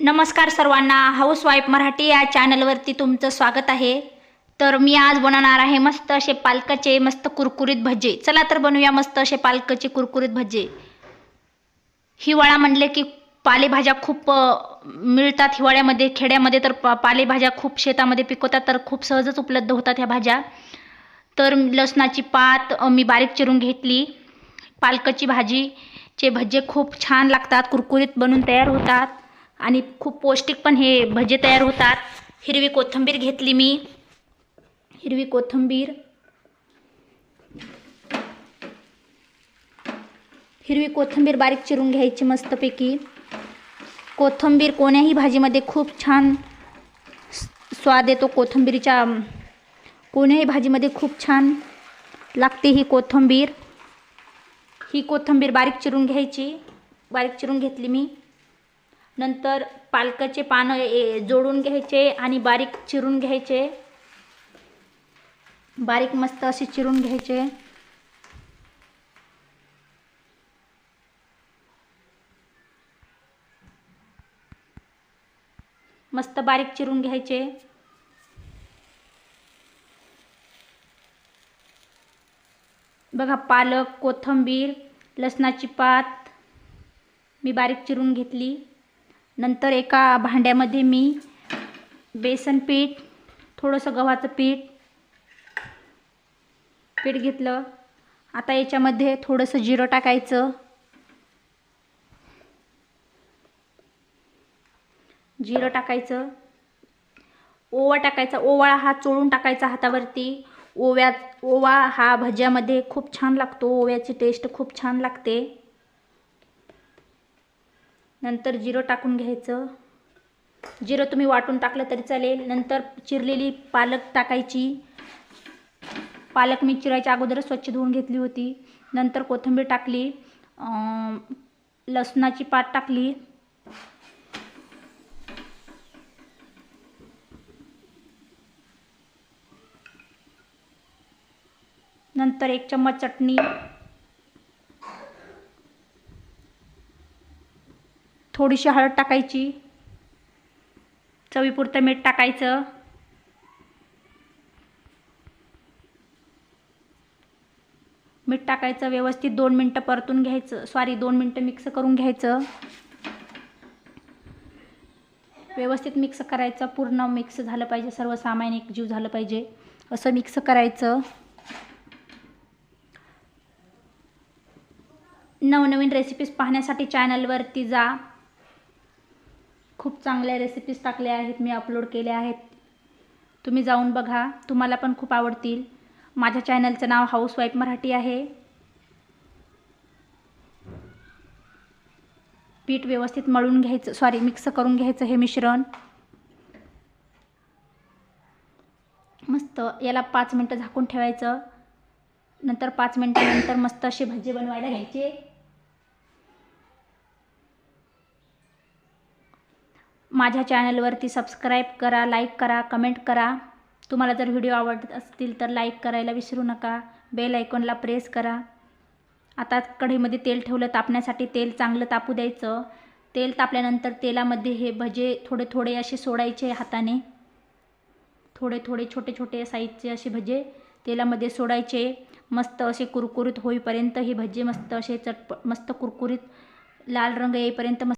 नमस्कार सर्वांना. हाऊसवाईफ मराठी या चॅनलवरती तुमचं स्वागत आहे. तर मी आज बनवणार आहे मस्त असे पालकाचे मस्त कुरकुरीत भजे. चला तर बनवूया मस्त असे पालकाचे कुरकुरीत भजे. हिवाळा म्हणले की पालेभाज्या खूप मिळतात हिवाळ्यामध्ये खेड्यामध्ये तर पा पालेभाज्या खूप शेतामध्ये पिकवतात तर खूप सहजच उपलब्ध होतात ह्या भाज्या. तर लसणाची पात मी बारीक चिरून घेतली. पालकाची भाजीचे भजे खूप छान लागतात कुरकुरीत बनून तयार होतात. आणि खूप पौष्टिक पण हे भजे तयार होतात. हिरवी कोथिंबीर घेतली मी. हिरवी कोथिंबीर. हिरवी कोथिंबीर बारीक चिरून घ्यायची मस्तपैकी. कोथिंबीर कोण्याही भाजीमध्ये खूप छान स्वाद येतो. कोथिंबीरीच्या कोण्याही भाजीमध्ये खूप छान लागते ही कोथिंबीर. ही कोथिंबीर बारीक चिरून घ्यायची. बारीक चिरून घेतली मी. नंतर पालकाचे पानं ए- जोडून घ्यायचे आणि बारीक चिरून घ्यायचे. बारीक मस्त असे चिरून घ्यायचे. मस्त बारीक चिरून घ्यायचे. बघा पालक कोथिंबीर लसणाची पात मी बारीक चिरून घेतली. नंतर एका भांड्यामध्ये मी बेसन पीठ थोडंसं गव्हाचं पीठ पीठ घेतलं. आता याच्यामध्ये थोडंसं जिरं टाकायचं. जिरं टाकायचं. ओवा टाकायचा. ओवा हा चोळून टाकायचा हातावरती. ओव्या ओवा हा भज्यामध्ये खूप छान लागतो. ओव्याची टेस्ट खूप छान लागते. नंतर जिरं टाकून घ्यायचं. जिरं तुम्ही वाटून टाकलं तरी चालेल. नंतर चिरलेली पालक टाकायची. पालक मी चिरायच्या अगोदरच स्वच्छ धुवून घेतली होती. नंतर कोथिंबीर टाकली. लसणाची पात टाकली. नंतर एक चम्मच चटणी. थोडीशी हळद टाकायची. चवीपुरतं मीठ टाकायचं. मीठ टाकायचं व्यवस्थित दोन मिनटं परतून घ्यायचं. सॉरी दोन मिनटं मिक्स करून घ्यायचं. व्यवस्थित मिक्स करायचं पूर्ण मिक्स झालं पाहिजे सर्व सामान एकजीव झालं पाहिजे. असं मिक्स करायचं. नवनवीन रेसिपीज पाहण्यासाठी चॅनलवरती जा. खूप चांगल्या रेसिपीज टाकल्या आहेत मी अपलोड केल्या आहेत. तुम्ही जाऊन बघा तुम्हाला पण खूप आवडतील. माझ्या चॅनलचं नाव हाऊसवाईफ मराठी आहे. पीठ व्यवस्थित मळून घ्यायचं सॉरी मिक्स करून घ्यायचं हे मिश्रण. मस्त याला पाच मिनटं झाकून ठेवायचं. नंतर पाच मिनटानंतर मस्त असे भजे बनवायला घ्यायचे. माझ्या चॅनलवरती सबस्क्राईब करा लाईक करा कमेंट करा. तुम्हाला जर व्हिडिओ आवडत असतील तर लाईक करायला विसरू नका. बेल आयकॉनला प्रेस करा. आता कढईमध्ये तेल ठेवलं तापण्यासाठी तेल चांगलं तापू द्यायचं. तेल तापल्यानंतर तेलामध्ये हे भजे थोडे थोडे असे सोडायचे हाताने. थोडे थोडे छोटे छोटे साईजचे असे भजे तेलामध्ये सोडायचे. मस्त असे कुरकुरीत होईपर्यंत हे भजे मस्त असे चटप मस्त कुरकुरीत लाल रंग येईपर्यंत मस्त